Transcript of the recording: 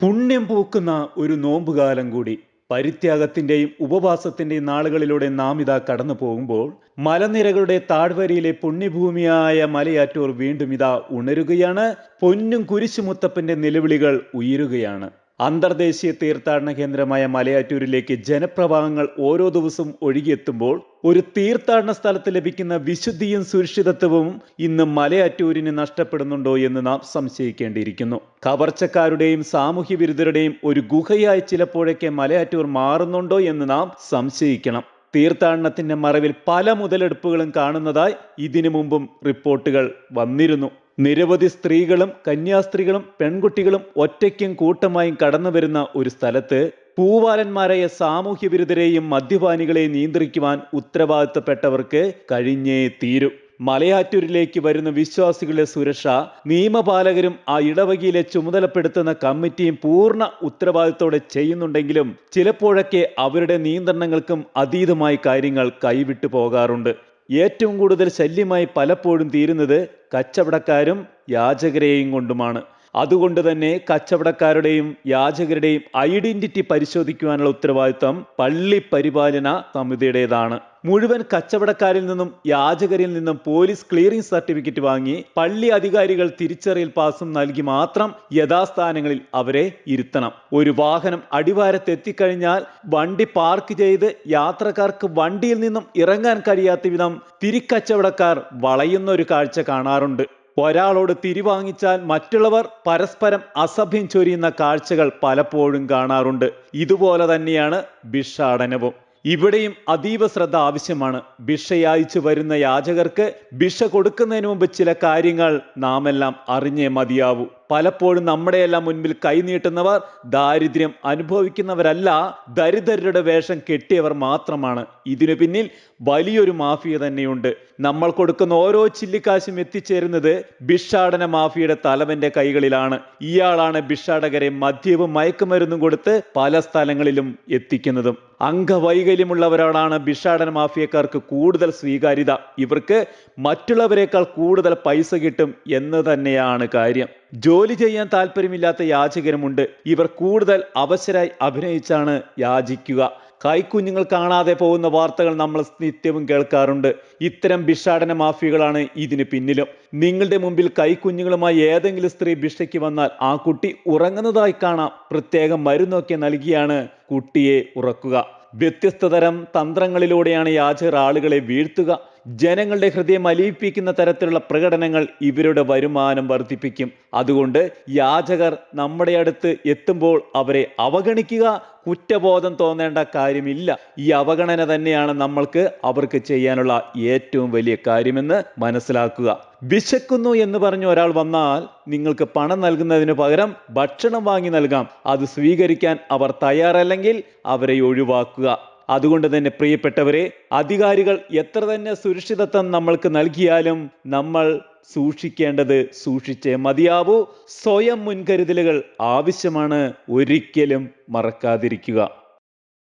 പുണ്യം പൂക്കുന്ന ഒരു നോമ്പുകാലം കൂടി. പരിത്യാഗത്തിന്റെയും ഉപവാസത്തിന്റെയും നാളുകളിലൂടെ നാം ഇതാ കടന്നു പോകുമ്പോൾ മലനിരകളുടെ താഴ്വരയിലെ പുണ്യഭൂമിയായ മലയാറ്റൂർ വീണ്ടും ഇതാ ഉണരുകയാണ്. പൊന്നും കുരിശുമുത്തപ്പന്റെ നിലവിളികൾ ഉയരുകയാണ്. അന്തർദേശീയ തീർത്ഥാടന കേന്ദ്രമായ മലയാറ്റൂരിലേക്ക് ജനപ്രവാഹങ്ങൾ ഓരോ ദിവസവും ഒഴുകിയെത്തുമ്പോൾ ഒരു തീർത്ഥാടന സ്ഥലത്ത് ലഭിക്കുന്ന വിശുദ്ധിയും സുരക്ഷിതത്വവും ഇന്ന് മലയാറ്റൂരിന് നഷ്ടപ്പെടുന്നുണ്ടോ എന്ന് നാം സംശയിക്കേണ്ടിയിരിക്കുന്നു. കവർച്ചക്കാരുടെയും സാമൂഹ്യ വിരുദ്ധരുടെയും ഒരു ഗുഹയായി ചിലപ്പോഴൊക്കെ മലയാറ്റൂർ മാറുന്നുണ്ടോ എന്ന് നാം സംശയിക്കണം. തീർത്ഥാടനത്തിന്റെ മറവിൽ പല മുതലെടുപ്പുകളും കാണുന്നതായി ഇതിനു മുമ്പും റിപ്പോർട്ടുകൾ വന്നിരുന്നു. നിരവധി സ്ത്രീകളും കന്യാസ്ത്രീകളും പെൺകുട്ടികളും ഒറ്റയ്ക്കും കൂട്ടമായും കടന്നു വരുന്ന ഒരു സ്ഥലത്ത് പൂവാലന്മാരായ സാമൂഹ്യ വിരുദ്ധരെയും മദ്യപാനികളെയും നിയന്ത്രിക്കുവാൻ ഉത്തരവാദിത്തപ്പെട്ടവർക്ക് കഴിഞ്ഞേ തീരൂ. മലയാറ്റൂരിലേക്ക് വരുന്ന വിശ്വാസികളുടെ സുരക്ഷ നിയമപാലകരും ആ ഇടവകയിലെ ചുമതലപ്പെടുത്തുന്ന കമ്മിറ്റിയും പൂർണ ഉത്തരവാദിത്തോടെ ചെയ്യുന്നുണ്ടെങ്കിലും ചിലപ്പോഴൊക്കെ അവരുടെ നിയന്ത്രണങ്ങൾക്കും അതീതമായി കാര്യങ്ങൾ കൈവിട്ടു പോകാറുണ്ട്. ഏറ്റവും കൂടുതൽ ശല്യമായി പലപ്പോഴും തീരുന്നത് കച്ചവടക്കാരും യാചകരെയും കൊണ്ടുമാണ്. അതുകൊണ്ട് തന്നെ കച്ചവടക്കാരുടെയും യാചകരുടെയും ഐഡന്റിറ്റി പരിശോധിക്കുവാനുള്ള ഉത്തരവാദിത്തം പള്ളി പരിപാലന സമിതിയുടേതാണ്. മുഴുവൻ കച്ചവടക്കാരിൽ നിന്നും യാചകരിൽ നിന്നും പോലീസ് ക്ലിയറിംഗ് സർട്ടിഫിക്കറ്റ് വാങ്ങി പള്ളി അധികാരികൾ തിരിച്ചറിയൽ പാസും നൽകി മാത്രം യഥാസ്ഥാനങ്ങളിൽ അവരെ ഇരുത്തണം. ഒരു വാഹനം അടിവാരത്തെത്തിക്കഴിഞ്ഞാൽ വണ്ടി പാർക്ക് ചെയ്ത് യാത്രക്കാർക്ക് വണ്ടിയിൽ നിന്നും ഇറങ്ങാൻ കഴിയാത്ത വിധം തിരിക്കച്ചവടക്കാർ വളയുന്ന ഒരു കാഴ്ച കാണാറുണ്ട്. ഒരാളോട് തിരിവാങ്ങിച്ചാൽ മറ്റുള്ളവർ പരസ്പരം അസഭ്യം ചൊരിയുന്ന കാഴ്ചകൾ പലപ്പോഴും കാണാറുണ്ട്. ഇതുപോലെ തന്നെയാണ് ഭിക്ഷാടനവും ഇവിടെയും അതീവ ശ്രദ്ധ ആവശ്യമാണ്. ഭിക്ഷ യാചിച്ചു വരുന്ന യാചകർക്ക് ഭിക്ഷ കൊടുക്കുന്നതിന് മുമ്പ് ചില കാര്യങ്ങൾ നാമെല്ലാം അറിഞ്ഞേ മതിയാവൂ. പലപ്പോഴും നമ്മുടെയെല്ലാം മുൻപിൽ കൈനീട്ടുന്നവർ ദാരിദ്ര്യം അനുഭവിക്കുന്നവരല്ല ദരിദ്രരുടെ വേഷം കെട്ടിയവർ മാത്രമാണ്. ഇതിനു പിന്നിൽ വലിയൊരു മാഫിയ തന്നെയുണ്ട്. നമ്മൾ കൊടുക്കുന്ന ഓരോ ചില്ലിക്കാശും എത്തിച്ചേരുന്നത് ഭിക്ഷാടന മാഫിയയുടെ തലവന്റെ കൈകളിലാണ്. ഇയാളാണ് ഭിക്ഷാടകരെ മദ്യവും മയക്കുമരുന്നും കൊടുത്ത് പല സ്ഥലങ്ങളിലും എത്തിക്കുന്നതും. അംഗവൈകല്യമുള്ളവരോടാണ് ഭിക്ഷാടന മാഫിയക്കാർക്ക് കൂടുതൽ സ്വീകാര്യത. ഇവർക്ക് മറ്റുള്ളവരെക്കാൾ കൂടുതൽ പൈസ കിട്ടും എന്ന് തന്നെയാണ് കാര്യം. ജോലി ചെയ്യാൻ താല്പര്യമില്ലാത്ത യാചകരുമുണ്ട്. ഇവർ കൂടുതൽ അവശരായി അഭിനയിച്ചാണ് യാചിക്കുക. കൈക്കുഞ്ഞുങ്ങൾ കാണാതെ പോകുന്ന വാർത്തകൾ നമ്മൾ നിത്യവും കേൾക്കാറുണ്ട്. ഇത്തരം ഭിക്ഷാടന മാഫിയകളാണ് ഇതിന് പിന്നിലും. നിങ്ങളുടെ മുമ്പിൽ കൈക്കുഞ്ഞുങ്ങളുമായി ഏതെങ്കിലും സ്ത്രീ ഭിക്ഷയ്ക്ക് വന്നാൽ ആ കുട്ടി ഉറങ്ങുന്നതായി കാണാം. പ്രത്യേകം മരുന്നൊക്കെ നൽകിയാണ് കുട്ടിയെ ഉറക്കുക. വ്യത്യസ്ത തരം തന്ത്രങ്ങളിലൂടെയാണ് യാചകർ ആളുകളെ വീഴ്ത്തുക. ജനങ്ങളുടെ ഹൃദയം അലിയിപ്പിക്കുന്ന തരത്തിലുള്ള പ്രകടനങ്ങൾ ഇവരുടെ വരുമാനം വർദ്ധിപ്പിക്കും. അതുകൊണ്ട് യാചകർ നമ്മുടെ അടുത്ത് എത്തുമ്പോൾ അവരെ അവഗണിക്കുക. കുറ്റബോധം തോന്നേണ്ട കാര്യമില്ല. ഈ അവഗണന തന്നെയാണ് നമ്മൾക്ക് അവർക്ക് ചെയ്യാനുള്ള ഏറ്റവും വലിയ കാര്യമെന്ന് മനസ്സിലാക്കുക. വിശക്കുന്നു എന്ന് പറഞ്ഞ ഒരാൾ വന്നാൽ നിങ്ങൾക്ക് പണം നൽകുന്നതിന് പകരം ഭക്ഷണം വാങ്ങി നൽകാം. അത് സ്വീകരിക്കാൻ അവർ തയ്യാറല്ലെങ്കിൽ അവരെ ഒഴിവാക്കുക. അതുകൊണ്ട് തന്നെ പ്രിയപ്പെട്ടവരെ അധികാരികൾ എത്ര തന്നെ സുരക്ഷിതത്വം നമ്മൾക്ക് നൽകിയാലും നമ്മൾ സൂക്ഷിക്കേണ്ടത് സൂക്ഷിച്ചേ മതിയാവൂ. സ്വയം മുൻകരുതലുകൾ ആവശ്യമാണ്. ഒരിക്കലും മറക്കാതിരിക്കുക.